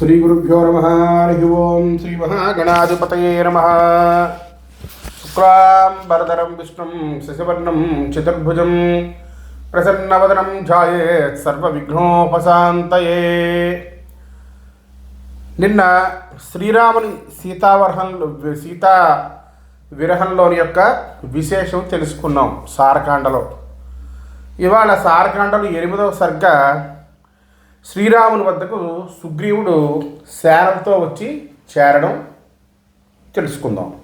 శ్రీ గురుభ్యో నమ. హరి ఓం శ్రీ మహాగణాధిపతయే నమ. శుక్లాం వరదరం విష్ణుం శశివర్ణం చతుర్భుజం ప్రసన్నవదనం ధ్యాయేత్ సర్వ విఘ్నోపశాంతయే నిన్న శ్రీరాముని సీతావరహం సీతా విరహంలోని యొక్క విశేషం తెలుసుకున్నాం సారకాండలో. ఇవాళ సారకాండలు ఎనిమిదవ సర్గ శ్రీరాముని వద్దకు సుగ్రీవుడు శారంతో వచ్చి చేరడం తెలుసుకుందాం.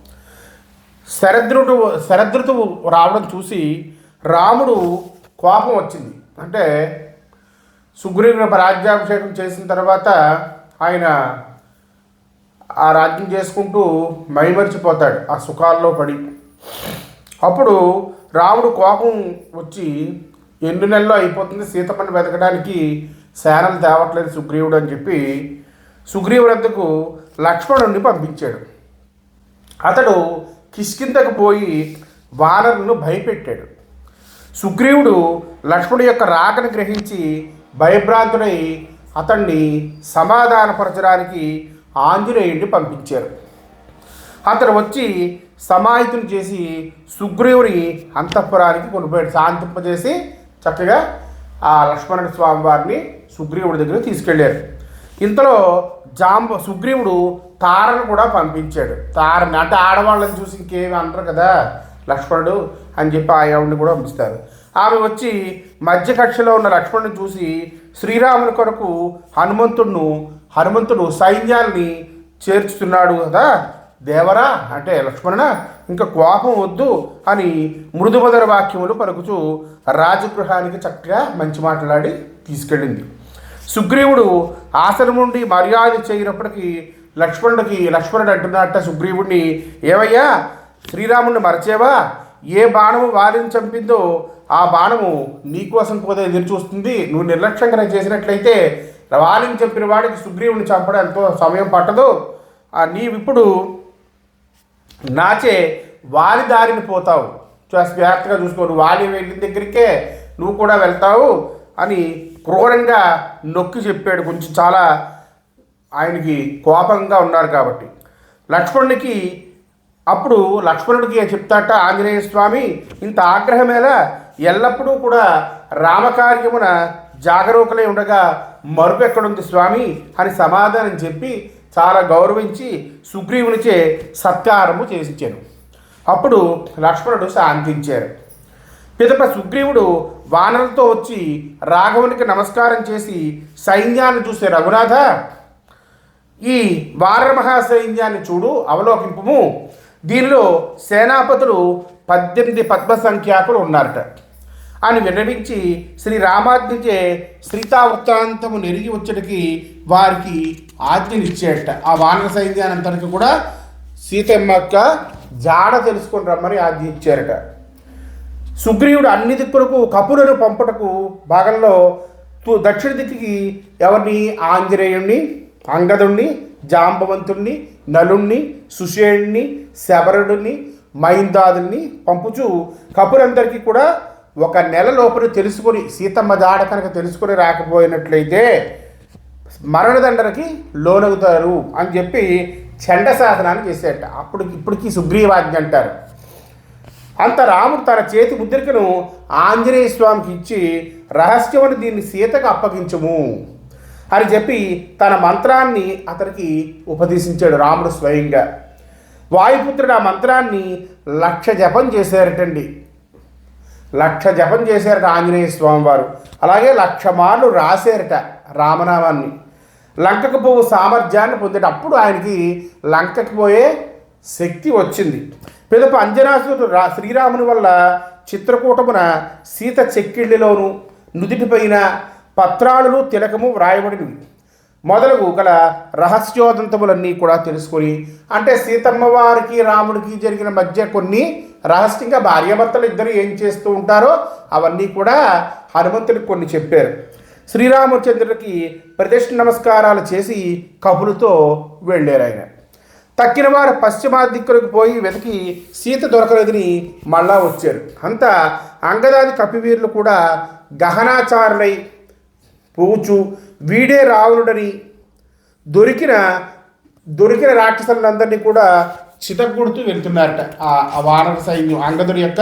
శరదృతు శరదృతువు రావడం చూసి రాముడు కోపం వచ్చింది. అంటే సుగ్రీవుని రాజ్యాభిషేకం చేసిన తర్వాత ఆయన ఆ రాజ్యం చేసుకుంటూ మైమరిచిపోతాడు. ఆ సుఖాల్లో పడి. అప్పుడు రాముడు కోపం వచ్చి ఎన్ని నెలల్లో అయిపోతుంది సీతమ్మని వెతకడానికి? శానం తేవట్లేదు సుగ్రీవుడు అని చెప్పి సుగ్రీవుడు లక్ష్మణుడిని పంపించాడు. అతడు కిష్కిందకు పోయి వానరులను భయపెట్టాడు. సుగ్రీవుడు లక్ష్మణుడి యొక్క రాకను గ్రహించి భయభ్రాంతుడై అతన్ని సమాధానపరచడానికి ఆంజనేయుడిని పంపించారు. అతను వచ్చి సమాహితం చేసి సుగ్రీవుని అంతఃపురానికి కొనిపోయాడు. శాంతింపజేసి చక్కగా ఆ లక్ష్మణ స్వామి వారిని సుగ్రీవుడి దగ్గర తీసుకెళ్ళారు. ఇంతలో జాంబ సుగ్రీవుడు తారను కూడా పంపించాడు. తారని అంటే ఆడవాళ్ళని చూసి ఇంకేమి అంటారు కదా లక్ష్మణుడు అని చెప్పి ఆ ఆవిడని కూడా పంపిస్తారు. ఆమె వచ్చి మధ్య కక్షలో ఉన్న లక్ష్మణుని చూసి శ్రీరాముని కొరకు హనుమంతుడును హనుమంతుడు సైన్యాన్ని చేర్చుతున్నాడు కదా దేవరా అంటే లక్ష్మణ ఇంకా కోపం వద్దు అని మృదుమధుర వాక్యములు పలుకుచూ రాజగృహానికి చక్కగా మంచి మాట్లాడి తీసుకెళ్ళింది. సుగ్రీవుడు ఆసనం నుండి మర్యాద చేయనప్పటికీ లక్ష్మణుడికి లక్ష్మణుడు అంటున్నట్ట సుగ్రీవుడిని ఏవయ్యా శ్రీరాముడిని మరచేవా? ఏ బాణము వారిని చంపిందో ఆ బాణము నీకోసం పోతే ఎదురు చూస్తుంది. నువ్వు నిర్లక్ష్యంగా చేసినట్లయితే వారిని చంపిన వాడికి సుగ్రీవుని చంపడం ఎంతో సమయం పట్టదు. నీవిప్పుడు నాచే వారి దారిని పోతావు. చూసి జాగ్రత్తగా చూసుకో నువ్వు వెళ్ళిన దగ్గరికే నువ్వు కూడా వెళ్తావు అని క్రూరంగా నొక్కి చెప్పాడు కొంచెం చాలా ఆయనకి కోపంగా ఉన్నారు కాబట్టి. లక్ష్మణునికి అప్పుడు లక్ష్మణుడికి చెప్తాట? ఆంజనేయ స్వామి ఇంత ఆగ్రహమేలా ఎల్లప్పుడూ కూడా రామకార్యమున జాగరూకులై ఉండగా మరుపు ఎక్కడుంది స్వామి అని సమాధానం చెప్పి చాలా గౌరవించి సుగ్రీవునిచే సత్కారము చేసించాను అప్పుడు లక్ష్మణుడు శాంతించారు. పిదప సుగ్రీవుడు వానరులతో వచ్చి రాఘవునికి నమస్కారం చేసి సైన్యాన్ని చూసే రఘునాథ ఈ వానర మహాసైన్యాన్ని చూడు అవలోకింపుము. దీనిలో సేనాపతులు పద్దెనిమిది పద్మ సంఖ్యాకులు ఉన్నారట. అని విన్నవించి శ్రీ రామాజ్ఞచే సీతావృత్తాంతము నెరిగి వచ్చటికి వారికి ఆజ్ఞనిచ్చేట ఆ వానర సైన్యానంతటికి కూడా సీతమ్మ యొక్క జాడ తెలుసుకొని రమ్మని ఆజ్ఞ ఇచ్చారట సుగ్రీవుడు అన్ని దిక్కులకు కపులను పంపటకు భాగంలో తు- దక్షిణ దిక్కుకి ఎవరిని? ఆంజనేయుణ్ణి అంగదుణ్ణి జాంబవంతుణ్ణి నలుణ్ణి సుషేణుణ్ణి శబరుడిని మైందాదుల్ని పంపుచు కపురందరికీ కూడా ఒక నెల లోపల తెలుసుకొని సీతమ్మ జాడ కనుక తెలుసుకొని రాకపోయినట్లయితే మరణదండనకి లోనవుతారు అని చెప్పి చండ శాసనాన్ని చేసేట అప్పుడు ఇప్పటికీ సుగ్రీవాజ్ఞ అంటారు. అంత రాముడు తన చేతి ముద్రికను ఆంజనేయ స్వామికి ఇచ్చి రహస్యమని దీన్ని సీతకు అప్పగించము అని చెప్పి తన మంత్రాన్ని అతనికి ఉపదేశించాడు రాముడు స్వయంగా. వాయుపుత్రుడు ఆ మంత్రాన్ని లక్ష జపం చేశారటండి. లక్ష జపం చేశారట ఆంజనేయ స్వామి వారు అలాగే లక్ష మార్లు రాశారట రామనామాన్ని. లంకకు పోవు సామర్థ్యాన్ని పొందేటప్పుడు ఆయనకి లంకకు పోయే శక్తి వచ్చింది. పిదప అంజనాసుడు రా శ్రీరాముని వల్ల చిత్రకూటమున సీత చెక్కిళ్ళిలోను నుదిటిపైన పత్రాలను తిలకము వ్రాయబడినవి. మొదలగు గల రహస్యోదంతములన్నీ కూడా తెలుసుకొని అంటే సీతమ్మ వారికి రాముడికి జరిగిన మధ్య కొన్ని రహస్యంగా భార్యాభర్తలు ఇద్దరు ఏం చేస్తూ ఉంటారో అవన్నీ కూడా హనుమంతుడికి కొన్ని చెప్పారు. శ్రీరామచంద్రుడికి ప్రదక్షిణ నమస్కారాలు చేసి కబులతో వెళ్ళారు ఆయన. తక్కిన వారు పశ్చిమాదిక్కులకు పోయి వెతికి సీత దొరకలేదని మళ్ళా వచ్చారు. అంతా అంగదాది కపివీరులు కూడా గహనాచారులై పూచు వీడే రావణుడని దొరికిన దొరికిన రాక్షసులందరినీ కూడా చితగొడుతూ వెళ్తున్నారట ఆ వానర సైన్యం. అంగదుడి యొక్క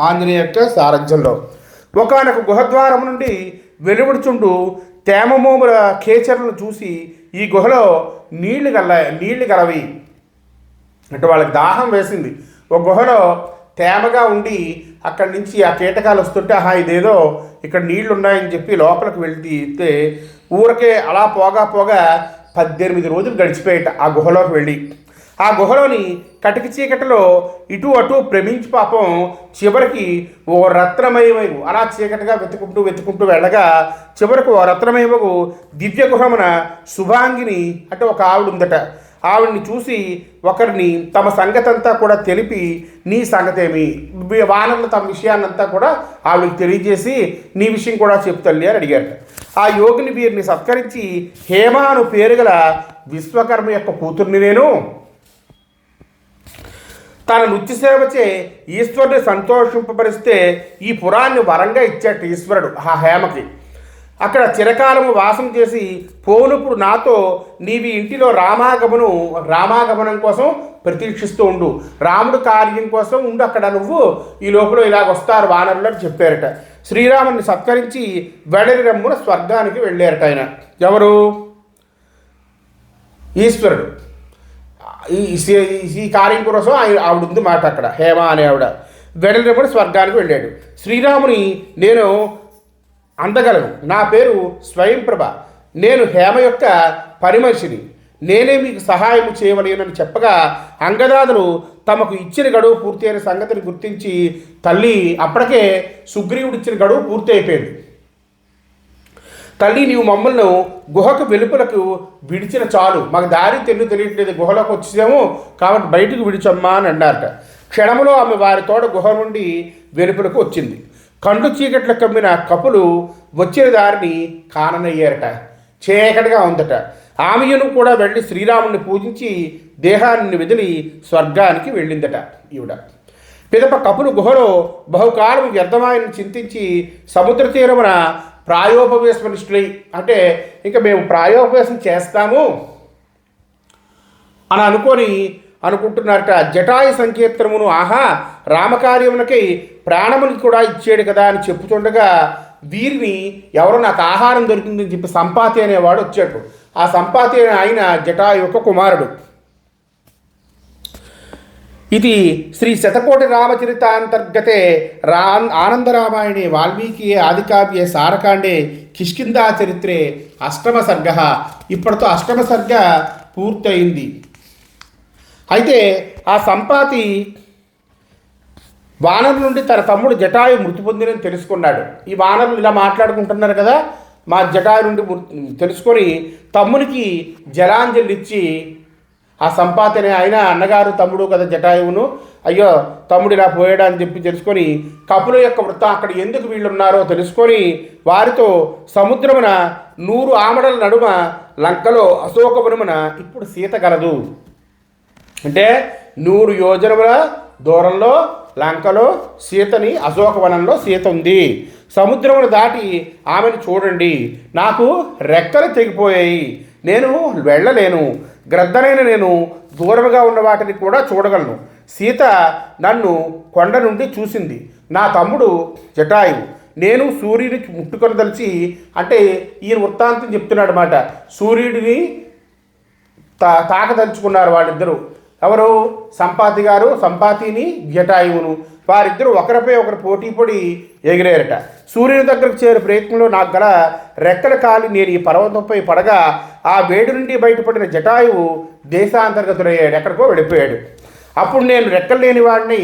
ఆంజనేయ యొక్క సారథ్యంలో. ఒకనొక గుహద్వారం నుండి వెలువడుచుండు తేమమోముల కేచర్లను చూసి ఈ గుహలో నీళ్ళు గల నీళ్ళు గలవి. అంటే వాళ్ళకి దాహం వేసింది. ఒక గుహలో తేమగా ఉండి అక్కడి నుంచి ఆ కీటకాలు వస్తుంటే ఆహా ఇదేదో ఇక్కడ నీళ్ళు ఉన్నాయని చెప్పి లోపలికి వెళ్తే ఊరికే అలా పోగా పోగా పద్దెనిమిది రోజులు గడిచిపోయేట ఆ గుహలోకి వెళ్ళి. ఆ గుహలోని కటిక చీకటిలో ఇటు అటు భ్రమించి పాపం చివరికి ఓ రత్నమయమగు అలా చీకటిగా వెతుకుంటూ వెతుకుంటూ వెళ్ళగా చివరకు ఓ రత్నమయమగు దివ్య గుహమున శుభాంగిని అంటే ఒక ఆవిడ ఉందట ఆవిడ్ని చూసి ఒకరిని తమ సంగతంతా కూడా తెలిపి నీ సంగతేమి? వానర్లు వానరులు తమ విషయాన్నంతా కూడా ఆవిడకి తెలియజేసి నీ విషయం కూడా చెప్తల్లి అని అడిగారు ఆ యోగిని వీరిని సత్కరించి హేమ అను పేరు గల విశ్వకర్మ యొక్క కూతుర్ని నేను తన నృత్య సేవచే ఈశ్వరుని సంతోషింపబరిస్తే ఈ పురాన్ని వరంగా ఇచ్చాట ఈశ్వరుడు ఆ హేమకి. అక్కడ చిరకాలము వాసం చేసి పోనుపుడు నాతో నీవి ఇంటిలో రామాగమను రామాగమనం కోసం ప్రతీక్షిస్తూ ఉండు. రాముడు కార్యం కోసం ఉండు అక్కడ నువ్వు. ఈ లోపల ఇలాగ వస్తారు వానరులు అని చెప్పారట. శ్రీరాముని సత్కరించి వెడరి రమ్మున స్వర్గానికి వెళ్ళారట ఆయన. ఎవరు? ఈశ్వరుడు. ఈ కార్యం కోసం ఆవిడ ఉంది మాట అక్కడ. హేమ అనే ఆవిడ. వెడలినప్పుడు స్వర్గానికి వెళ్ళాడు. శ్రీరాముని నేను అందగలను. నా పేరు స్వయంప్రభ. నేను హేమ యొక్క పరిమర్శిని. నేనే మీకు సహాయం చేయవలేనని చెప్పగా అంగదాదులు తమకు ఇచ్చిన గడువు పూర్తి అయిన సంగతిని గుర్తించి తల్లి అప్పటికే సుగ్రీవుడు ఇచ్చిన గడువు పూర్తి అయిపోయింది తల్లి నీవు మమ్మల్ని గుహకు వెలుపలకు విడిచిన చాలు. మాకు దారి తెల్లు తెలియట్లేదు గుహలోకి వచ్చేసాము కాబట్టి బయటకు విడిచమ్మా అని అన్నారట. క్షణములో ఆమె వారి తోట గుహ నుండి వెలుపలకు వచ్చింది. కండు చీకట్లు కమ్మిన కపులు వచ్చిన దారిని కాననయ్యారట. చీకటిగా ఉందట. ఆమెను కూడా వెళ్ళి శ్రీరాముని పూజించి దేహాన్ని వదిలి స్వర్గానికి వెళ్ళిందట ఈవిడ. పిదప కపులు గుహలో బహుకాలం వ్యర్థమాయని చింతించి సముద్ర తీరమున ప్రాయోపవేశనిష్ఠులై అంటే ఇంకా మేము ప్రాయోపవేశం చేస్తాము అని అనుకొని అనుకుంటున్నారట జటాయు సంకీర్తనమును ఆహా రామకార్యమునకి ప్రాణముని కూడా ఇచ్చాడు కదా అని చెప్పుతుండగా వీరిని ఎవరో నాకు ఆహారం దొరికిందని చెప్పి సంపాతి అనేవాడు వచ్చాడు. ఆ సంపాతి అనే ఆయన జటాయు యొక్క కుమారుడు. ఇది శ్రీ శతకోటి రామచరితాంతర్గతే రా ఆనందరామాయణే వాల్మీకి ఆదికావ్యే సారకాండే కిష్కిందా చరిత్రే అష్టమ సర్గ ఇప్పటితో అష్టమ సర్గ పూర్తయింది. అయితే ఆ సంపాతి వానరు నుండి తన తమ్ముడు జటాయు మృతి పొందినని తెలుసుకున్నాడు. ఈ వానరులు ఇలా మాట్లాడుకుంటున్నారు కదా మా జటాయు నుండి తెలుసుకొని తమ్మునికి జలాంజలి ఇచ్చి ఆ సంపాతనే ఆయన అన్నగారు తమ్ముడు కదా జటాయువును. అయ్యో తమ్ముడు ఇలా పోయాడా అని చెప్పి తెలుసుకొని కపుల యొక్క వృత్తం అక్కడ ఎందుకు వీళ్ళున్నారో తెలుసుకొని వారితో సముద్రమున నూరు ఆమడల నడుమ లంకలో అశోకవనమున ఇప్పుడు సీత గలదు అంటే నూరు యోజనముల దూరంలో లంకలో సీతని అశోకవనంలో సీత ఉంది. సముద్రమును దాటి ఆమెను చూడండి. నాకు రెక్కలు తెగిపోయాయి. నేను వెళ్ళలేను గ్రద్దనైన నేను దూరంగా ఉన్న వాటిని కూడా చూడగలను. సీత నన్ను కొండ నుండి చూసింది. నా తమ్ముడు జటాయువు నేను సూర్యుని ముట్టుకొనదలిచి అంటే ఈయన వృత్తాంతం చెప్తున్నాడు అనమాట సూర్యుడిని తా తాకదలుచుకున్నారు వాళ్ళిద్దరూ. ఎవరు? సంపాతి గారు సంపాతిని జటాయువును. వారిద్దరూ ఒకరిపై ఒకరు పోటీ పడి ఎగిరేరట. సూర్యుని దగ్గరకు చేరే ప్రయత్నంలో నాకు గల రెక్కల కాలి నేను ఈ పర్వతంపై పడగా ఆ వేడి నుండి బయటపడిన జటాయువు దేశాంతర్గతుడయ్యాడు ఎక్కడికో వెళ్ళిపోయాడు. అప్పుడు నేను రెక్కలు లేని వాడిని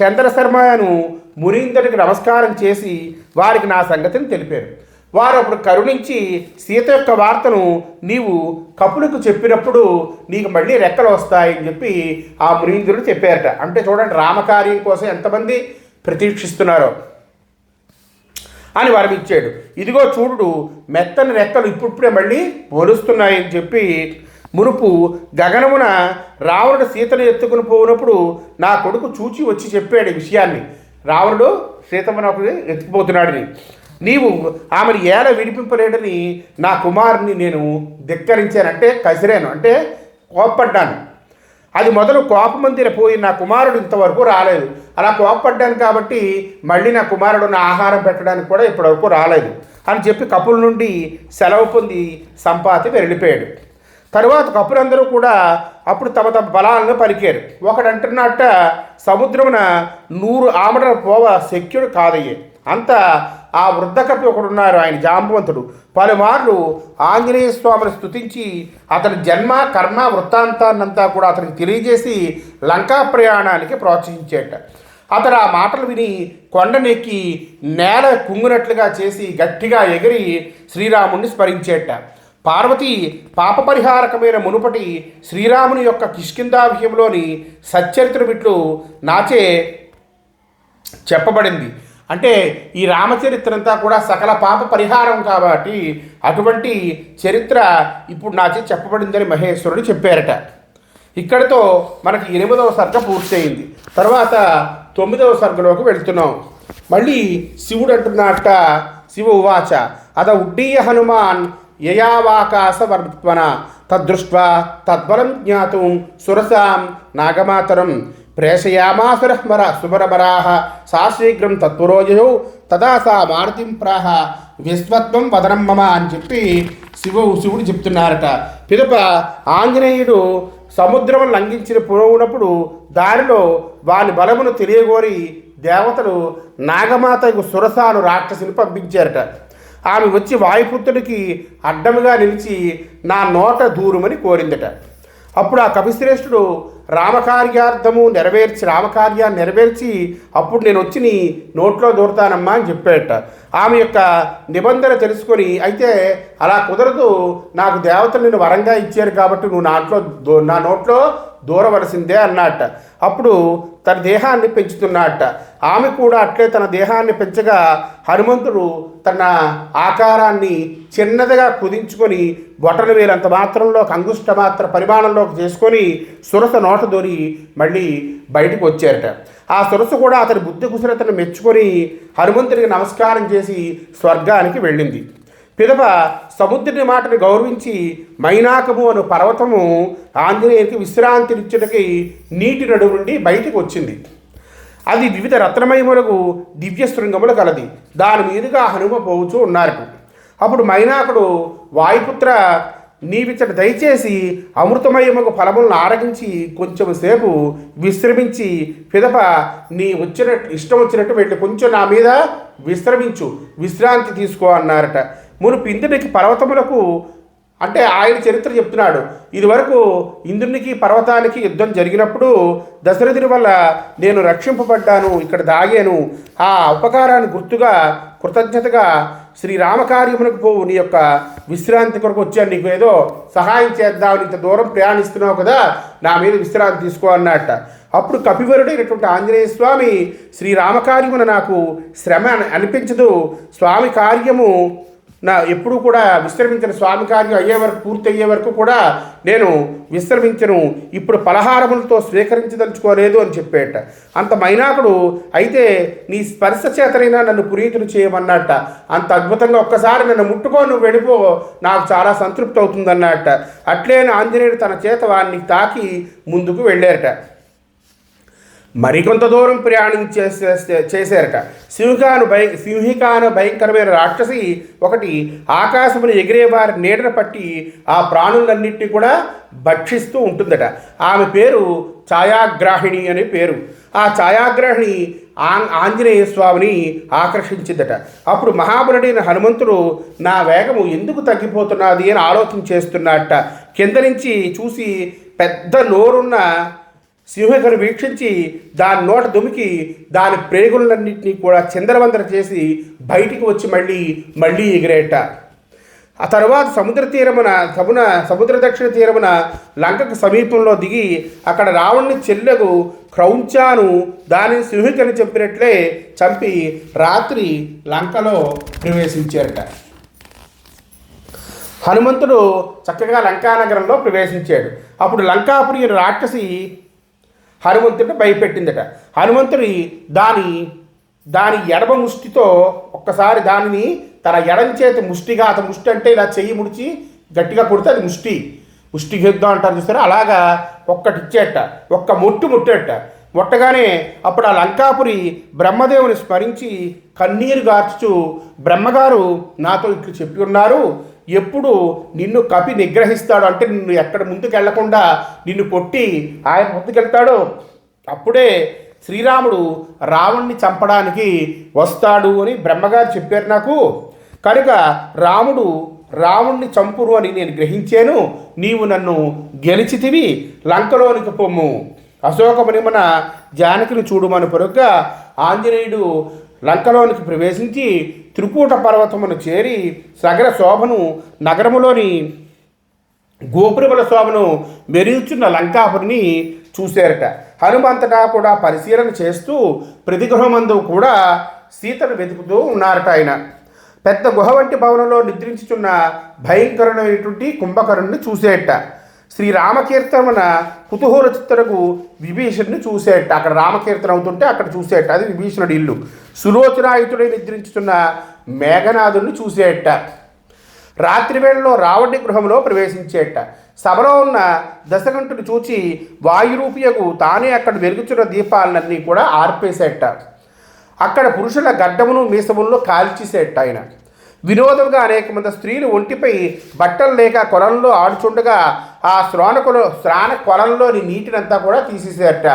చంద్రశర్మను మునీందరికి నమస్కారం చేసి వారికి నా సంగతిని తెలిపారు. వారు అప్పుడు కరుణించి సీత యొక్క వార్తను నీవు కపులకు చెప్పినప్పుడు నీకు మళ్ళీ రెక్కలు వస్తాయని చెప్పి ఆ మునీంద్రుడు చెప్పారట. అంటే చూడండి రామకార్యం కోసం ఎంతమంది ప్రతీక్షిస్తున్నారో. అని వరమిచ్చాడు ఇదిగో చూడు మెత్తని రెక్కలు ఇప్పుడిప్పుడే మళ్ళీ మొలుస్తున్నాయని చెప్పి మునుపు గగనమున రావణుడు సీతను ఎత్తుకుని పోయినప్పుడు నా కొడుకు చూచి వచ్చి చెప్పాడు ఈ విషయాన్ని. రావణుడు సీతమ్మను ఎత్తుకుపోతున్నాడని నీవు ఆమెను ఏల విడిపింపలేడని నా కుమారుని నేను ధిక్కరించానంటే కసిరాను. అంటే కోప్పడ్డాను. అది మొదలు కోపమందిర పోయి నా కుమారుడు ఇంతవరకు రాలేదు. అలా కోపపడ్డాను కాబట్టి మళ్ళీ నా కుమారుడు నా ఆహారం పెట్టడానికి కూడా ఇప్పటివరకు రాలేదు అని చెప్పి కపుల నుండి సెలవు పొంది సంపాతి వెళ్ళిపోయాడు. తరువాత కపులందరూ కూడా అప్పుడు తమ తమ బలాలను పలికారు. ఒకడంటున్నట్ట సముద్రమున నూరు ఆమడల పోవ శక్యుడు కాదయ్యే. అంత ఆ వృద్ధకపి ఒకడున్నారు ఆయన జాంబవంతుడు. పలుమార్లు ఆంజనేయ స్వామిని స్తుతించి అతని జన్మ కర్మ వృత్తాంతాన్నంతా కూడా అతనికి తెలియజేసి లంకా ప్రయాణానికి ప్రోత్సహించేట. అతడు ఆ మాటలు విని కొండనెక్కి నేల కుంగునట్లుగా చేసి గట్టిగా ఎగిరి శ్రీరాముణ్ణి స్మరించేట. పార్వతి పాప పరిహారకమైన మునుపటి శ్రీరాముని యొక్క కిష్కిందా విషయంలోని సచ్చరిత్ర బిట్లు నాచే చెప్పబడింది. అంటే ఈ రామచరిత్ర అంతా కూడా సకల పాప పరిహారం కాబట్టి అటువంటి చరిత్ర ఇప్పుడు నాచే చెప్పబడిందని మహేశ్వరుడు చెప్పారట. ఇక్కడతో మనకి ఎనిమిదవ సర్గ పూర్తయింది. తర్వాత తొమ్మిదవ సర్గలోకి వెళ్తున్నాం. మళ్ళీ శివుడు అంటున్నట్ట శివ ఉవాచ అద ఉడ్డీయ హనుమాన్ యయావాకాశవర్త్వన తద్దృష్ట్వా తద్బలం జ్ఞాతుం సురసాం నాగమాతరం. ప్రేషయామాసురమర సుమరమరాహ సాశీఘ్రం శీఘ్రం తదా సా మారుతిం ప్రాహ విశ్వత్వం వదనం మమ అని చెప్పి శివు శివుడు చెప్తున్నారట. పిదప ఆంజనేయుడు సముద్రం లంఘించిన పురవునప్పుడు దారిలో వాని బలమును తెలియగోరి దేవతలు నాగమాతకు సురసాను రాక్షసిని పంపించారట. ఆమె వచ్చి వాయుపుత్రుడికి అడ్డముగా నిలిచి నా నోట దూరుమని కోరిందట. అప్పుడు ఆ కపిశ్రేష్ఠుడు రామకార్యార్థము నెరవేర్చి రామకార్యాన్ని నెరవేర్చి అప్పుడు నేను వచ్చి నీ నోట్లో దూరతానమ్మా అని చెప్పాట. ఆమె యొక్క నిబంధన తెలుసుకొని అయితే అలా కుదరదు నాకు దేవతలు నేను వరంగా ఇచ్చారు కాబట్టి నువ్వు నాట్లో నా నోట్లో దూరవలసిందే అన్నట్ట అప్పుడు తన దేహాన్ని పెంచుతున్నట్ట ఆమె కూడా అట్లే తన దేహాన్ని పెంచగా హనుమంతుడు తన ఆకారాన్ని చిన్నదిగా కుదించుకొని బొటన వేలంత మాత్రంలో అంగుష్ట మాత్ర పరిమాణంలోకి చేసుకొని సురస నోట దొరి మళ్ళీ బయటకు వచ్చారట. ఆ సురసు కూడా అతని బుద్ధి కుశలతను మెచ్చుకొని హనుమంతుడికి నమస్కారం చేసి స్వర్గానికి వెళ్ళింది. పిదప సముద్రుని మాటను గౌరవించి మైనాకము అను పర్వతము ఆంజనేయునికి విశ్రాంతినిచ్చుటకి నీటి నడుము నుండి బయటకు వచ్చింది. అది వివిధ రత్నమయములకు దివ్య శృంగములు కలది. దాని మీదుగా హనుమ పోవచ్చు ఉన్నారు అప్పుడు మైనాకుడు వాయుపుత్ర నీవిచ్చట దయచేసి అమృతమయముకు ఫలములను ఆరగించి కొంచెం సేపు విశ్రమించి పిదప నీ వచ్చినట్టు ఇష్టం వచ్చినట్టు వెళ్ళి కొంచెం నా మీద విశ్రమించు విశ్రాంతి తీసుకో అన్నారట. మునుపు ఇంద్రునికి పర్వతములకు అంటే ఆయన చరిత్ర చెప్తున్నాడు. ఇదివరకు ఇంద్రునికి పర్వతానికి యుద్ధం జరిగినప్పుడు దశరథుని వల్ల నేను రక్షింపబడ్డాను ఇక్కడ దాగాను. ఆ ఉపకారాన్ని గుర్తుగా కృతజ్ఞతగా శ్రీరామకార్యమునకు పోవు. నీ యొక్క విశ్రాంతి కొరకు వచ్చాను. నీకు ఏదో సహాయం చేద్దామని ఇంత దూరం ప్రయాణిస్తున్నావు కదా నా మీద విశ్రాంతి తీసుకో అన్నట్ట. అప్పుడు కపివరుడైనటువంటి ఆంజనేయ స్వామి శ్రీరామకార్యమున నాకు శ్రమ అని- అనిపించదు. స్వామి కార్యము నా ఎప్పుడు కూడా విశ్రమించిన స్వామి కార్యం అయ్యే వరకు పూర్తి అయ్యే వరకు కూడా నేను విశ్రమించను. ఇప్పుడు పలహారములతో స్వీకరించదలుచుకోలేదు అని చెప్పేట. అంత మైనాకుడు అయితే నీ స్పర్శ చేతనైనా నన్ను పురీతులు చేయమన్నట్ట అంత అద్భుతంగా ఒక్కసారి నన్ను ముట్టుకో నువ్వు వెళ్ళిపో. నాకు చాలా సంతృప్తి అవుతుందన్నట్ట అట్లే ఆంజనేయుడు తన చేత వాడిని తాకి ముందుకు వెళ్ళారట. మరికొంత దూరం ప్రయాణం చేసే చేశారట. సింహికాను భయ సింహికాను భయంకరమైన రాక్షసి ఒకటి ఆకాశమును ఎగిరే వారి నీడను పట్టి ఆ ప్రాణులన్నింటినీ కూడా భక్షిస్తూ ఉంటుందట. ఆమె పేరు ఛాయాగ్రాహిణి అనే పేరు. ఆ ఛాయాగ్రాహిణి ఆం ఆంజనేయ స్వామిని ఆకర్షించిందట. అప్పుడు మహాబలుడైన హనుమంతుడు నా వేగము ఎందుకు తగ్గిపోతున్నది? అని ఆలోచన చేస్తున్నట్ట కింద నుంచి చూసి పెద్ద నోరున్న సింహికను వీక్షించి దాని నోట దుమికి దాని ప్రేగులన్నింటినీ కూడా చిందరవందర చేసి బయటికి వచ్చి మళ్ళీ మళ్ళీ ఎగిరేట. ఆ తర్వాత సముద్ర తీరమున సమున సముద్ర దక్షిణ తీరమున లంకకు సమీపంలో దిగి అక్కడ రావణ్ణి చెల్లెకు క్రౌంచాను దాని సింహికని చెప్పినట్లే చంపి రాత్రి లంకలో ప్రవేశించారట. హనుమంతుడు చక్కగా లంకానగరంలో ప్రవేశించాడు. అప్పుడు లంకాపురి రాక్షసి హనుమంతుడిని భయపెట్టిందట. హనుమంతుడి దాని దాని ఎడమ ముష్టితో ఒక్కసారి దానిని తన ఎడం చేతి ముష్టిగా అతను ముష్టి అంటే ఇలా చెయ్యి ముడిచి గట్టిగా కొడితే అది ముష్టి. ముష్టి యుద్ధం అంటారు చూస్తారా అలాగా ఒక్కటి ఇచ్చేట ఒక్క ముట్టు ముట్టేట. ముట్టగానే అప్పుడు ఆ లంకాపురి బ్రహ్మదేవుని స్మరించి కన్నీరు గార్చుచు బ్రహ్మగారు నాతో ఇట్లు చెప్పి ఉన్నారు ఎప్పుడు నిన్ను కపి నిగ్రహిస్తాడు అంటే నిన్ను ఎక్కడ ముందుకు వెళ్ళకుండా నిన్ను కొట్టి ఆయన ముందుకెళ్తాడో. అప్పుడే శ్రీరాముడు రావణ్ణి చంపడానికి వస్తాడు అని బ్రహ్మగారు చెప్పారు నాకు. కనుక రాముడు రావణ్ణి చంపురు అని నేను గ్రహించాను. నీవు నన్ను గెలిచితివి లంకలోనికి పొమ్ము. అశోకమునిమన జానకిని చూడుమని పొరుగ్గా ఆంజనేయుడు లంకలోనికి ప్రవేశించి త్రికూట పర్వతమును చేరి సగర శోభను నగరములోని గోపురముల శోభను మెరుగుచున్న లంకాపురిని చూశారట హనుమంతటా కూడా పరిశీలన చేస్తూ ప్రతి గృహమందు కూడా సీతను వెతుకుతూ ఉన్నారట ఆయన. పెద్ద గుహ వంటి భవనంలో నిద్రించుచున్న భయంకరమైనటువంటి కుంభకరుణ్ణి చూసేట శ్రీ రామకీర్తన కుతూహల చిత్తరకు విభీషణ్ణి చూసేట. అక్కడ రామకీర్తన అవుతుంటే అక్కడ చూసేట. అది విభీషణుడి ఇల్లు. సులోచనాయుతుడై నిద్రించుతున్న మేఘనాథుడిని చూసేట. రాత్రి వేళలో రావణి గృహంలో ప్రవేశించేట. సభలో ఉన్న దశకంఠుని చూచి వాయురూపియకు తానే అక్కడ వెలుగుచున్న దీపాలన్నీ కూడా ఆర్పేసేట. అక్కడ పురుషుల గడ్డమును మీసములను కాల్చేసేట ఆయన. వినోదంగా అనేక మంది స్త్రీలు ఒంటిపై బట్టలు లేక కొలంలో ఆడుచుండగా ఆ శ్రాన కొలంలోని నీటినంతా కూడా తీసేసేట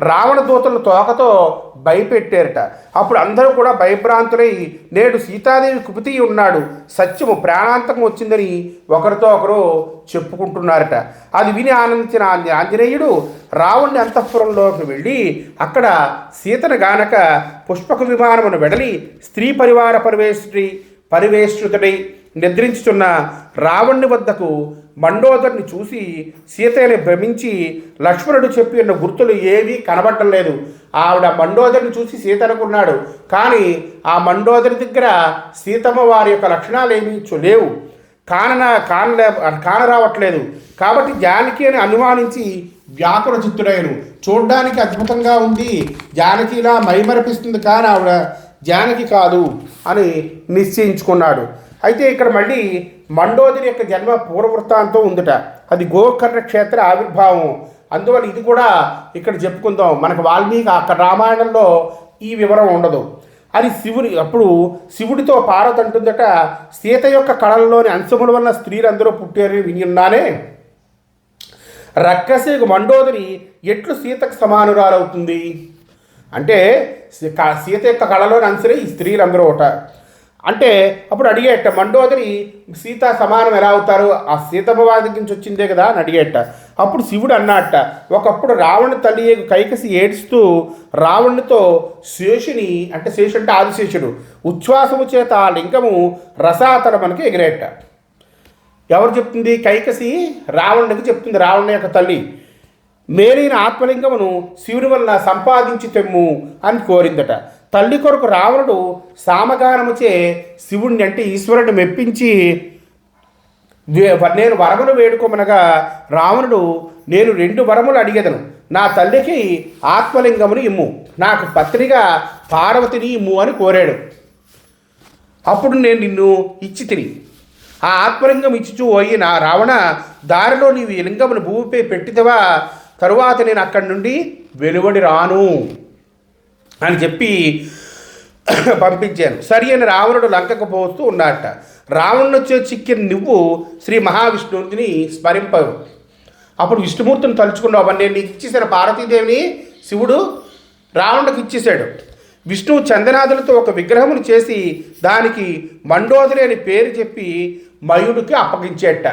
రావణ దూతలు తోకతో భయపెట్టారట. అప్పుడు అందరూ కూడా భయభ్రాంతులై నేడు సీతాదేవి కుపితి ఉన్నాడు. సత్యము ప్రాణాంతకం వచ్చిందని ఒకరితో ఒకరు చెప్పుకుంటున్నారట. అది విని ఆనందించిన ఆంజనేయుడు రావణ్ణి అంతఃపురంలోకి వెళ్ళి అక్కడ సీతను గానక పుష్పక విమానమును వెడలి స్త్రీ పరివార పరివేష్టి పరివేష్టితుడై నిద్రించుచున్న రావణ్ణి వద్దకు మండోదరిని చూసి సీతని భ్రమించి లక్ష్మణుడు చెప్పిన గుర్తులు ఏవీ కనబడటం లేదు. ఆవిడ మండోదరిని చూసి సీత అనుకున్నాడు. కానీ ఆ మండోదరి దగ్గర సీతమ్మ వారి యొక్క లక్షణాలు ఏమీ లేవు. కానన కానలే కానరావట్లేదు కాబట్టి జానకి అని అనుమానించి వ్యాకుల చిత్తుడైను చూడ్డానికి అద్భుతంగా ఉంది. జానకి ఇలా మైమరపిస్తుంది కానీ ఆవిడ జానకి కాదు అని నిశ్చయించుకున్నాడు. అయితే ఇక్కడ మళ్ళీ మండోదరి యొక్క జన్మ పూర్వవృత్తాంతం ఉందట. అది గోకర్ణ క్షేత్ర ఆవిర్భావం. అందువల్ల ఇది కూడా ఇక్కడ చెప్పుకుందాం. మనకు వాల్మీకి అక్కడ రామాయణంలో ఈ వివరం ఉండదు. అది శివుని అప్పుడు శివుడితో పార్వతి అంటుందట సీత యొక్క కళల్లోని అంశముల వల్ల స్త్రీలందరూ పుట్టారని విని ఉన్నానే రక్కసేకు మండోదరి ఎట్లు సీతకు సమానురాలవుతుంది? అంటే సీత యొక్క కళలోని అంశలే ఈ స్త్రీలందరూ ఒకట అంటే అప్పుడు అడిగేట మండోదరి సీత సమానం ఎలా అవుతారు? ఆ సీతమ్మ దగ్గర నుంచి వచ్చిందే కదా అని అడిగేట. అప్పుడు శివుడు అన్నట్ట ఒకప్పుడు రావణ తల్లి కైకసి ఏడుస్తూ రావణునితో శేషుని అంటే శేషు అంటే ఆదిశేషుడు ఉచ్ఛ్వాసము చేత ఆ లింగము రసాతలమనకి ఎగిరేట. ఎవరు చెప్తుంది? కైకసి రావణుడికి చెప్తుంది రావణుని యొక్క తల్లి మేలైన ఆత్మలింగమును శివుని వలన సంపాదించి తెమ్ము అని కోరిందట. తల్లి కొరకు రావణుడు సామగానముచే శివుణ్ణి అంటే ఈశ్వరుని మెప్పించి నేను వరమును వేడుకోమనగా రావణుడు నేను రెండు వరములు అడిగేదను. నా తల్లికి ఆత్మలింగమును ఇమ్ము. నాకు పత్రిగా పార్వతిని ఇమ్ము అని కోరాడు. అప్పుడు నేను నిన్ను ఇచ్చి తిని. ఆ ఆత్మలింగం ఇచ్చిచూ పోయి నా రావణ దారిలో నీవు ఈ లింగమును భూమిపై పెట్టిదవా? తరువాత నేను అక్కడి నుండి వెలువడి రాను. అని చెప్పి పంపించాను. సరి అని రావణుడు లంకకు పోస్తూ ఉన్నాడట. రావణుడు వచ్చే చిక్కిన నువ్వు శ్రీ మహావిష్ణువుని స్మరింపవు. అప్పుడు విష్ణుమూర్తిని తలుచుకున్నావు. అవన్నీ నేను నీకు ఇచ్చేసిన పార్వతీదేవిని శివుడు రావణుడికి ఇచ్చేశాడు. విష్ణువు చందనాదులతో ఒక విగ్రహమును చేసి దానికి మండోదరి అని పేరు చెప్పి మయుడికి అప్పగించేట.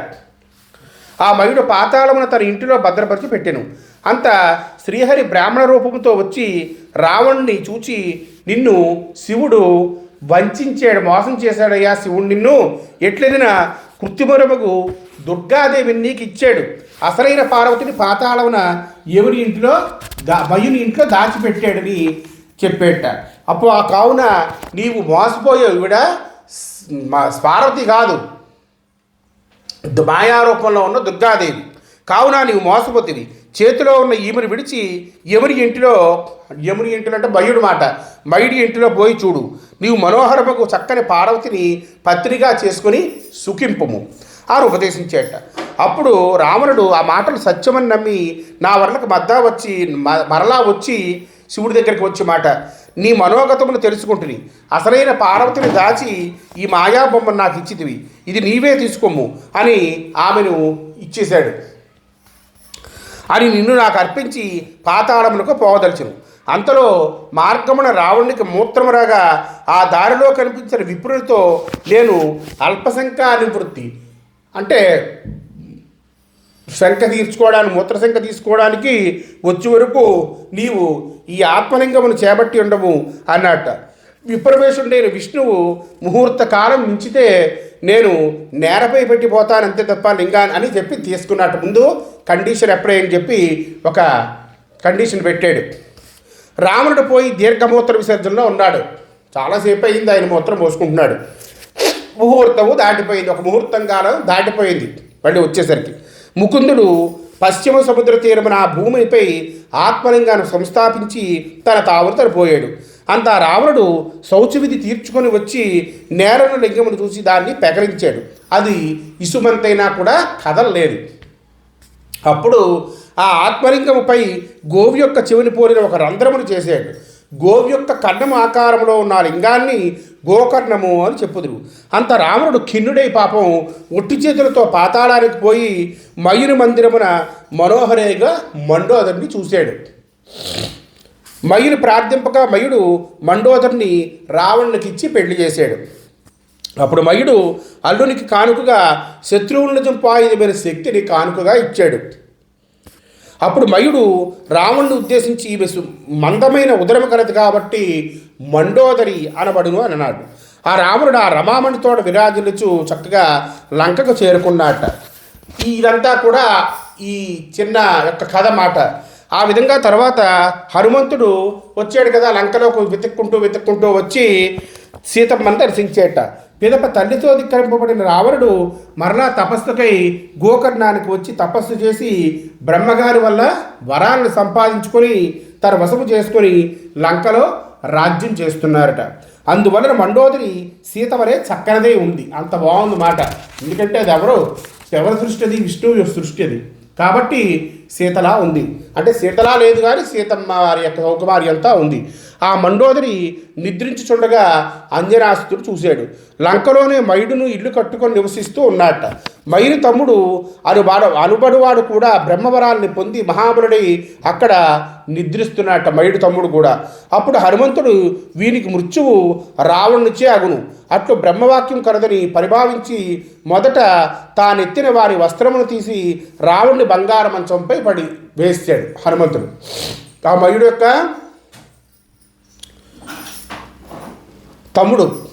ఆ మయుడు పాతాళమున తన ఇంటిలో భద్రపరిచి పెట్టాను. అంత శ్రీహరి బ్రాహ్మణ రూపంతో వచ్చి రావణ్ణి చూచి నిన్ను శివుడు వంచాడు మోసం చేశాడయ్యా శివుడు నిన్ను. ఎట్లెదిన కృత్తిమరమగు దుర్గాదేవిని నీకు ఇచ్చాడు. అసలైన పార్వతిని పాతాళమున ఎవరి ఇంట్లో దా మయుని ఇంట్లో దాచిపెట్టాడని చెప్పేట. అప్పుడు ఆ కావున నీవు మోసపోయావు ఈవిడ మా పార్వతి కాదు. మాయారూపంలో ఉన్న దుర్గాదేవి. కావున నీవు మోసపోతుంది చేతిలో ఉన్న ఈమెను విడిచి యముని ఇంటిలో యముని ఇంటిలో అంటే మయుడు మాట. మయుడి ఇంటిలో పోయి చూడు. నీవు మనోహరముకు చక్కని పార్వతిని పత్రిగా చేసుకుని సుఖింపుము ఆరు ఉపదేశించేట. అప్పుడు రావణుడు ఆ మాటలు సత్యమని నమ్మి నా వరలకు మద్దా వచ్చి మ- మరలా వచ్చి శివుడి దగ్గరికి వచ్చి మాట. నీ మనోగతమును తెలుసుకుంటుని. అసలైన పార్వతిని దాచి ఈ మాయాబొమ్మను నాకు ఇచ్చితివి. ఇది నీవే తీసుకోము అని ఆమెను ఇచ్చేశాడు. అని నిన్ను నాకు అర్పించి పాతాళములకు పోవదలుచును. అంతలో మార్గమున రావణునికి మూత్రము రాగా ఆ దారిలో కనిపించిన విప్రులతో నేను అల్పసంఖ్యా నివృత్తి అంటే శంఖ తీర్చుకోవడానికి మూత్రశంఖ తీసుకోవడానికి వచ్చే వరకు నీవు ఈ ఆత్మలింగమును చేపట్టి ఉండవు అన్నట్ట. విప్రవేశుడైన విష్ణువు ముహూర్త కాలం మించితే నేను నేరపై పెట్టిపోతాను అంతే తప్ప లింగాన్ని అని చెప్పి తీసుకున్నట్టు. ముందు కండిషన్ అప్లై అని చెప్పి ఒక కండిషన్ పెట్టాడు. రావణుడు పోయి దీర్ఘమూత్ర విసర్జనలో ఉన్నాడు. చాలాసేపు అయింది ఆయన మూత్రం పోసుకుంటున్నాడు. ముహూర్తము దాటిపోయింది. ఒక ముహూర్తం కాలం దాటిపోయింది. మళ్ళీ వచ్చేసరికి ముకుందుడు పశ్చిమ సముద్ర తీరమున ఆ భూమిపై ఆత్మలింగాన్ని సంస్థాపించి తన తావును తడిపోయాడు. అంత రావణుడు శౌచవిధి తీర్చుకొని వచ్చి నేలను లింగమును చూసి దాన్ని పెకరించాడు అది ఇసుమంతైనా కూడా కదలలేదు. అప్పుడు ఆ ఆత్మలింగముపై గోవి యొక్క చెవిని పోలిన ఒక రంధ్రమును చేశాడు. గోవి యొక్క కన్నము ఆకారంలో ఉన్న లింగాన్ని గోకర్ణము అని చెప్పుదురు. అంత రావణుడు ఖిన్నుడై పాపం ఒట్టి చేతులతో పాతాళానికి పోయి మయూరు మందిరమున మనోహరేగా మండోదరిని చూశాడు. మయుని ప్రార్థింపగా మయుడు మండోదరిని రావణునికిచ్చి పెళ్ళి చేశాడు. అప్పుడు మయుడు అల్లునికి కానుకగా శత్రువులను చంపాయుధమైన శక్తిని కానుకగా ఇచ్చాడు. అప్పుడు మయుడు రావణుని ఉద్దేశించి ఈమె మందమైన ఉదరము కలదు కాబట్టి మండోదరి అనబడును అని అన్నాడు ఆ రావణుడు ఆ రమామణితోడ విరాజులుచు చక్కగా లంకకు చేరుకున్నాట ఇదంతా కూడా ఈ చిన్న యొక్క కథ మాట. ఆ విధంగా తర్వాత హనుమంతుడు వచ్చాడు కదా లంకలోకి వెతుక్కుంటూ వెతుక్కుంటూ వచ్చి సీతమ్మని దర్శించేట. పిదప తల్లితో ధిక్కరింపబడిన రావణుడు మరలా తపస్సుకై గోకర్ణానికి వచ్చి తపస్సు చేసి బ్రహ్మగారి వల్ల వరాలను సంపాదించుకొని తన వసము చేసుకొని లంకలో రాజ్యం చేస్తున్నారట. అందువలన మండోదరి సీత వలె చక్కనదే ఉంది. అంత బాగుంది మాట. ఎందుకంటే అది ఎవరు? ఎవరి సృష్టి అది విష్ణువు సృష్టి అది కాబట్టి సీతలా ఉంది. అంటే సీతలా లేదు కానీ సీతమ్మ వారి యొక్క సౌకుమారి అంతా ఉంది. ఆ మండోదరి నిద్రించుచుండగా అంజనాస్తుడు చూశాడు. లంకలోనే మైడును ఇల్లు కట్టుకొని నివసిస్తూ ఉన్నాట మైరు తమ్ముడు అనుబాడు అనుబడివాడు కూడా బ్రహ్మవరాల్ని పొంది మహాబలుడై అక్కడ నిద్రిస్తున్నట్ట మైడు తమ్ముడు కూడా. అప్పుడు హనుమంతుడు వీనికి మృత్యువు రావణునిచే అగును. అట్లు బ్రహ్మవాక్యం కరదని పరిభావించి మొదట తానెత్తిన వారి వస్త్రమును తీసి రావణ్ణి బంగార మంచంపై పడి వేశాడు హనుమంతుడు. ఆ మయుడు యొక్క తమ్ముడు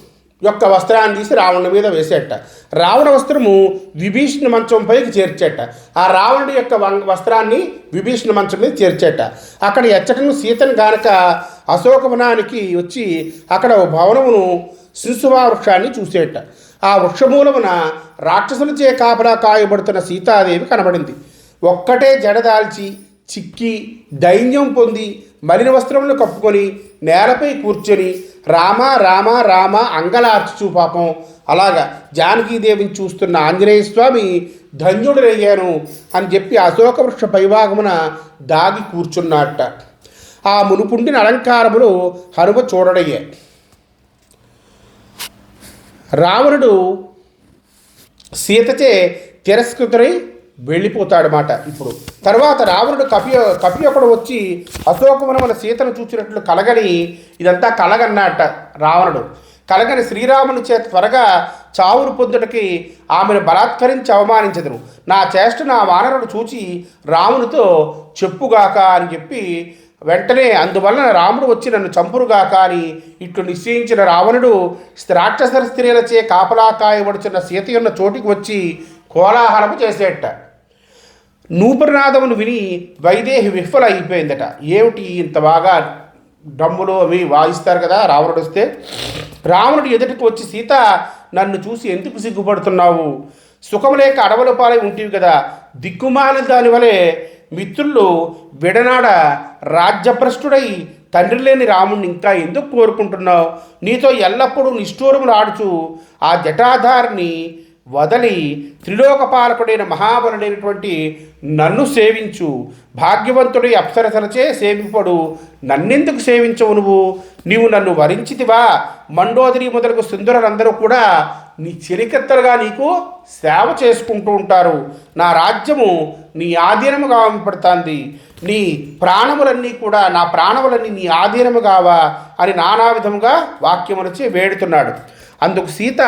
యొక్క వస్త్రాన్ని తీసి రావణుని మీద వేసేట. రావణ వస్త్రము విభీషణ మంచం పైకి చేర్చేట. ఆ రావణుడి యొక్క వం- వస్త్రాన్ని విభీషణ మంచం మీద చేర్చేట. అక్కడ ఎచ్చటను సీతను గానక అశోకవనానికి వచ్చి అక్కడ భవనమును శిశువా వృక్షాన్ని చూసేట. ఆ వృక్షమూలమున రాక్షసులచే కాపలా కాయబడుతున్న సీతాదేవి కనబడింది. ఒక్కటే జడదాల్చి చిక్కి దైన్యం పొంది మలిన వస్త్రములు కప్పుకొని నేలపై కూర్చొని రామ రామ రామ అంగలార్చుచు పాపం. అలాగా జానకీదేవిని చూస్తున్న ఆంజనేయ స్వామి ధన్యుడయ్యాను అని చెప్పి అశోక వృక్ష పైభాగమున దాగి కూర్చున్నట్ట ఆ మునుపుండిన అలంకారములు హనుమ చూడడయ్యే. రావణుడు సీతచే తిరస్కృతుడై వెళ్ళిపోతాడనమాట ఇప్పుడు. తర్వాత రావణుడు కపి కపియొకడు వచ్చి అశోకవనమున సీతను చూచినట్లు కలగని ఇదంతా కలగన్నట రావణుడు. కలగని శ్రీరాముని చేత త్వరగా చావును పొందుటకి ఆమెను బలాత్కరించి అవమానించదును. నా చేష్ట నా వానరుడు చూచి రామునితో చెప్పుగాక అని చెప్పి వెంటనే అందువలన రాముడు వచ్చి నన్ను చంపురుగాక అని ఇట్లు నిశ్చయించిన రావణుడు రాక్షసర స్త్రీలచే కాపలా కాయబడుచున్న సీత ఉన్న చోటికి వచ్చి కోలాహలము చేసేట. నూపురనాదమును విని వైదేహి విఫల అయిపోయిందట ఏమిటి ఇంత బాగా డమ్ములు అవి వాయిస్తారు కదా రావణుడు వస్తే? రావణుడు ఎదుటికి వచ్చి సీత నన్ను చూసి ఎందుకు సిగ్గుపడుతున్నావు? సుఖం లేక అడవుల పాలై ఉంటివి కదా. దిక్కుమాల దాని వలె మిత్రులు విడనాడ రాజ్యభ్రష్టుడై తండ్రి లేని రాముణ్ణి ఇంకా ఎందుకు కోరుకుంటున్నావు? నీతో ఎల్లప్పుడూ నిష్ఠూరములు ఆడుచు ఆ జటాధారిని వదలి త్రిలోకపాలకుడైన మహాబలుడైనటువంటి నన్ను సేవించు. భాగ్యవంతుడి అప్సరసలచే సేవింపడు నన్నెందుకు సేవించవు నువ్వు? నీవు నన్ను వరించితివా? మండోదరి మొదలగు సుందరులందరూ కూడా నీ చెలికత్తలుగా నీకు సేవ చేసుకుంటూ ఉంటారు. నా రాజ్యము నీ ఆధీనముగా పడుతుంది నీ ప్రాణములన్నీ కూడా నా ప్రాణములన్నీ నీ ఆధీనము కావా అని నానా విధముగా వాక్యములచే వేడుతున్నాడు. అందుకు సీత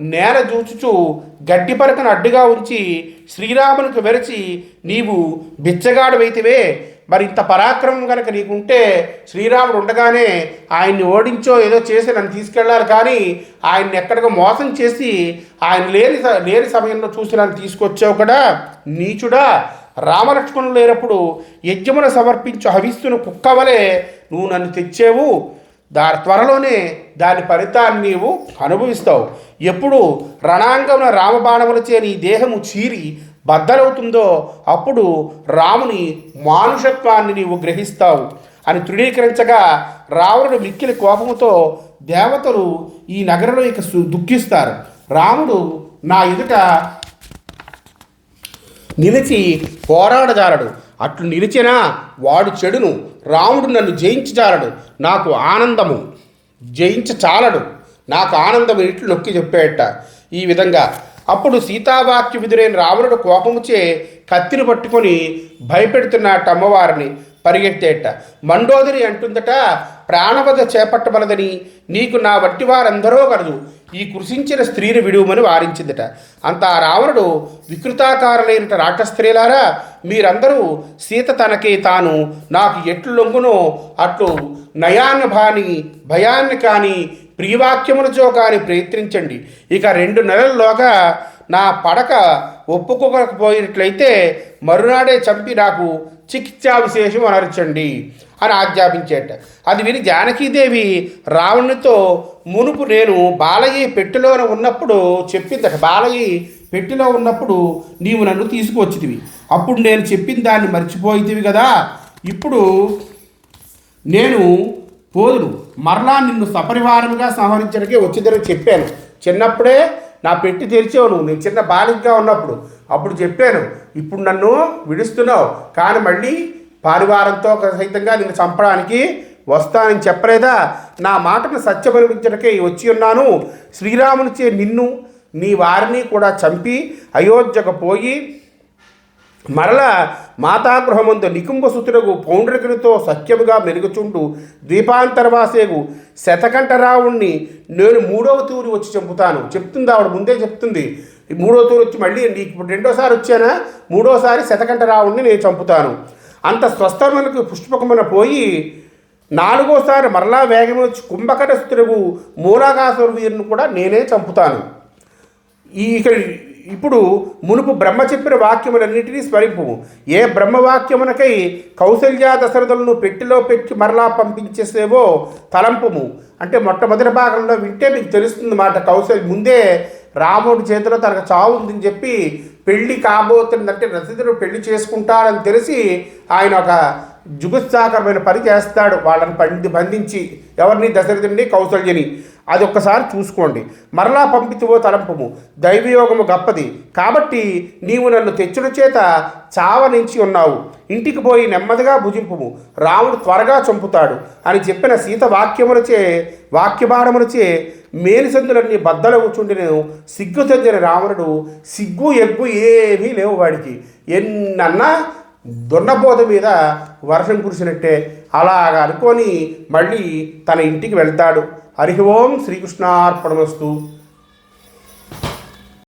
నేల జూచుచు గడ్డి పరకను అడ్డుగా ఉంచి శ్రీరామునికి వెరచి నీవు బిచ్చగాడవైతివే. మరి ఇంత పరాక్రమం కనుక నీకుంటే శ్రీరాముడు ఉండగానే ఆయన్ని ఓడించో ఏదో చేసి నన్ను తీసుకెళ్ళాలి. కానీ ఆయన్ని ఎక్కడికో మోసం చేసి ఆయన లేని స- లేని సమయంలో చూసి నన్ను తీసుకొచ్చావు కదా నీచుడా. రామలక్ష్మణులు లేనప్పుడు యజ్ఞమును సమర్పించు హవిస్సును కుక్కవలే నువ్వు నన్ను తెచ్చేవు. దా త్వరలోనే దాని ఫలితాన్ని నీవు అనుభవిస్తావు. ఎప్పుడు రణాంగమున రామబాణములచే నీ దేహము చీరి బద్దలవుతుందో అప్పుడు రాముని మానుషత్వాన్ని నీవు గ్రహిస్తావు అని తృణీకరించగా రావణుడు మిక్కిలి కోపముతో దేవతలు ఈ నగరంలో ఇక సు- దుఃఖిస్తారు. రాముడు నా ఎదుట నిలిచి పోరాడదారడు. అట్లు నిలిచినా వాడు చెడును రాముడు నన్ను జయించజాలడు. నాకు ఆనందము జయించ చాలడు నాకు ఆనందం ఇట్లు నొక్కి చెప్పేట. ఈ విధంగా అప్పుడు సీతావాక్య విధులైన రావణుడు కోపముచే కత్తిని పట్టుకొని భయపెడుతున్నట్ట అమ్మవారిని. పరిగెత్తేట. మండోదరి అంటుందట ప్రాణవధ చేపట్టబలదని నీకు నా వట్టి వారందరూ కలదు. ఈ కృషించిన స్త్రీని విడువమని వారించిందట. అంత ఆ రావణుడు వికృతాకారులైన రాట స్త్రీలారా మీరందరూ సీత తనకి తాను నాకు ఎట్లు లొంగునో అట్లు నయాన్ని భాని భయాన్ని కానీ ప్రియవాక్యములతో కానీ ప్రయత్నించండి. ఇక రెండు నెలల్లోగా నా పడక ఒప్పుకోకపోయినట్లయితే మరునాడే చంపి నాకు చికిత్సా విశేషం అనర్చండి. అని ఆజ్ఞాపించేట. అది విని జానకీదేవి రావణునితో మునుపు నేను బాలయ్య పెట్టెలోన ఉన్నప్పుడు చెప్పిందట బాలయ్య పెట్టెలో ఉన్నప్పుడు నీవు నన్ను తీసుకువచ్చితివి. అప్పుడు నేను చెప్పిన దాన్ని మర్చిపోయితివి కదా ఇప్పుడు నేను పోదును. మరలా నిన్ను సపరివారముగా సంహరించడానికి వచ్చిందని చెప్పాను. చిన్నప్పుడే నా పెట్టి తెరిచావు నువ్వు నేను చిన్న బాలికగా ఉన్నప్పుడు. అప్పుడు చెప్పాను ఇప్పుడు నన్ను విడుస్తున్నావు. కానీ మళ్ళీ పారివారంతో సహితంగా నిన్ను చంపడానికి వస్తానని చెప్పలేదా? నా మాటను సత్యమనిపించడానికే వచ్చి ఉన్నాను. శ్రీరామునిచే నిన్ను నీ వారిని కూడా చంపి అయోధ్యకు పోయి మరల మాతాగృహమందు నికుంభసుతుడగు పౌండ్రికునితో సఖ్యముగా మెరుగుచుండు ద్వీపాంతరవాసేగు శతకంఠరావుణ్ణి నేను మూడవ తూరి వచ్చి చంపుతాను. చెప్తుంది ఆవిడ ముందే చెప్తుంది. మూడో తూరి వచ్చి మళ్ళీ నీకు ఇప్పుడు రెండోసారి వచ్చానా? మూడోసారి శతకంఠరావుణ్ణి నేను చంపుతాను. అంత స్వస్థములకు పుష్పకమున పోయి నాలుగోసారి మరలా వేగం వచ్చి కుంభకటస్తుడగు మూలాకాసుర వీరిని కూడా నేనే చంపుతాను. ఈ ఇక్కడ ఇప్పుడు మునుపు బ్రహ్మ చెప్పిన వాక్యములన్నింటినీ స్మరింపు ఏ బ్రహ్మవాక్యమునకై కౌశల్యా దశరథులను పెట్టిలో పెట్టి మరలా పంపించేసేవో తలంపము. అంటే మొట్టమొదటి భాగంలో వింటే మీకు తెలుస్తుంది మాట. కౌశల్ ముందే రాముడి చేతిలో తనకు చావు ఉందని చెప్పి పెళ్ళి కాబోతుందంటే రసిదుడు పెళ్ళి చేసుకుంటాడని తెలిసి ఆయన ఒక జుగుత్సాకరమైన పని చేస్తాడు. వాళ్ళని పండి బంధించి ఎవరిని దశరథుడిని కౌసల్యని. అది ఒక్కసారి చూసుకోండి. మరలా పంపితువో తలంపము. దైవయోగము గప్పది. కాబట్టి నీవు నన్ను తెచ్చిన చేత చావనించి ఉన్నావు. ఇంటికి పోయి నెమ్మదిగా భుజింపుము. రాముడు త్వరగా చంపుతాడు అని చెప్పిన సీత వాక్యములచే వాక్యబాణములచే మేలిసందులన్నీ బద్దలవుచుండిన. సిగ్గు చెందిన రావణుడు సిగ్గు ఎగ్గు ఏమీ లేవు వాడికి. ఎన్నన్నా దున్నబోధ మీద వర్షం కురిసినట్టే. అలాగా అనుకొని మళ్ళీ తన ఇంటికి వెళ్తాడు. హరి ఓం శ్రీకృష్ణార్పణమస్తు.